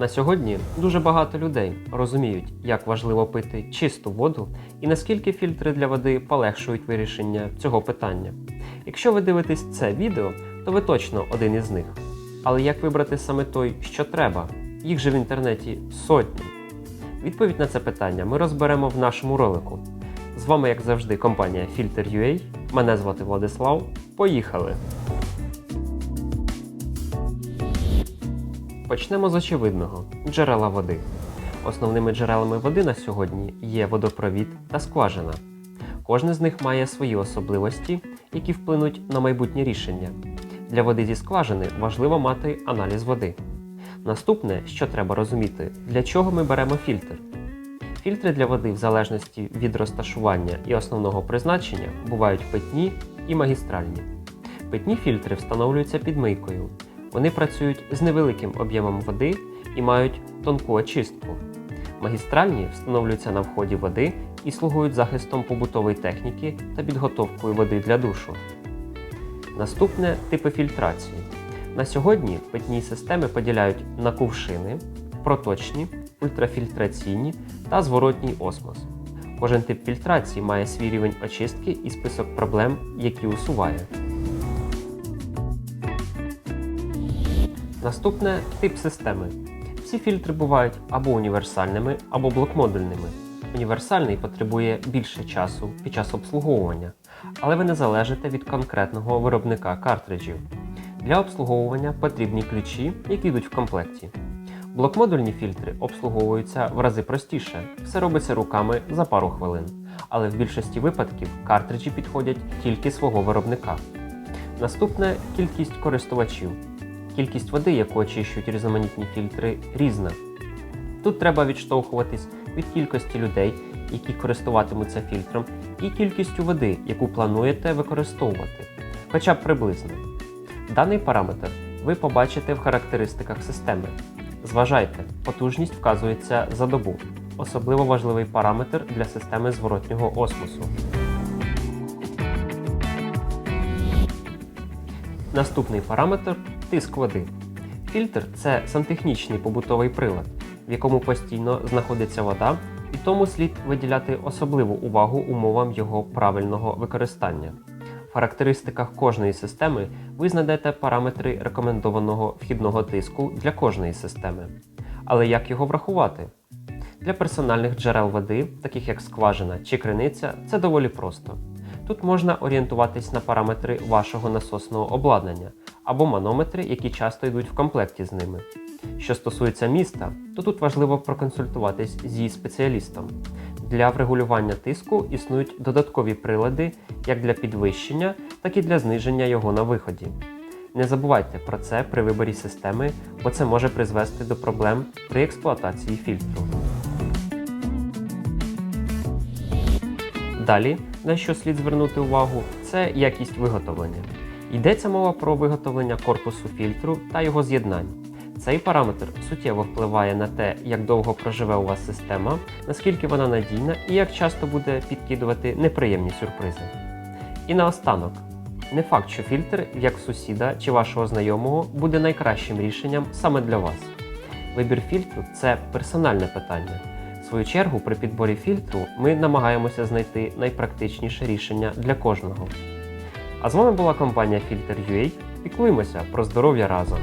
На сьогодні дуже багато людей розуміють, як важливо пити чисту воду і наскільки фільтри для води полегшують вирішення цього питання. Якщо ви дивитесь це відео, то ви точно один із них. Але як вибрати саме той, що треба? Їх же в інтернеті сотні. Відповідь на це питання ми розберемо в нашому ролику. З вами, як завжди, компанія Filter.ua. Мене звати Владислав. Поїхали! Почнемо з очевидного джерела води. Основними джерелами води на сьогодні є водопровід та скважина. Кожне з них має свої особливості, які вплинуть на майбутнє рішення. Для води зі скважини важливо мати аналіз води. Наступне, що треба розуміти, для чого ми беремо фільтр. Фільтри для води, в залежності від розташування і основного призначення, бувають питні і магістральні. Питні фільтри встановлюються під мийкою. Вони працюють з невеликим об'ємом води і мають тонку очистку. Магістральні встановлюються на вході води і слугують захистом побутової техніки та підготовкою води для душу. Наступне типи фільтрації. На сьогодні питні системи поділяють на кувшини, проточні, ультрафільтраційні та зворотній осмос. Кожен тип фільтрації має свій рівень очистки і список проблем, які усуває. Наступне тип системи. Всі фільтри бувають або універсальними, або блокмодульними. Універсальний потребує більше часу під час обслуговування, але ви не залежите від конкретного виробника картриджів. Для обслуговування потрібні ключі, які йдуть в комплекті. Блокмодульні фільтри обслуговуються в рази простіше, все робиться руками за пару хвилин, але в більшості випадків картриджі підходять тільки свого виробника. Наступне кількість користувачів. Кількість води, яку очищують різноманітні фільтри, різна. Тут треба відштовхуватись від кількості людей, які користуватимуться фільтром, і кількістю води, яку плануєте використовувати, хоча б приблизно. Даний параметр ви побачите в характеристиках системи. Зважайте, потужність вказується за добу. Особливо важливий параметр для системи зворотнього осмосу. Наступний параметр тиск води. Фільтр це сантехнічний побутовий прилад, в якому постійно знаходиться вода, і тому слід виділяти особливу увагу умовам його правильного використання. В характеристиках кожної системи ви знайдете параметри рекомендованого вхідного тиску для кожної системи. Але як його врахувати? Для персональних джерел води, таких як скважина чи криниця, це доволі просто. Тут можна орієнтуватись на параметри вашого насосного обладнання або манометри, які часто йдуть в комплекті з ними. Що стосується міста, то тут важливо проконсультуватись з її спеціалістом. Для врегулювання тиску існують додаткові прилади як для підвищення, так і для зниження його на виході. Не забувайте про це при виборі системи, бо це може призвести до проблем при експлуатації фільтру. Далі, на що слід звернути увагу, це якість виготовлення. Йдеться мова про виготовлення корпусу фільтру та його з'єднань. Цей параметр суттєво впливає на те, як довго проживе у вас система, наскільки вона надійна і як часто буде підкидувати неприємні сюрпризи. І наостанок, не факт, що фільтр, як сусіда чи вашого знайомого, буде найкращим рішенням саме для вас. Вибір фільтру це персональне питання. В свою чергу, при підборі фільтру ми намагаємося знайти найпрактичніше рішення для кожного. А з вами була компанія Filter.ua. Піклуємося про здоров'я разом.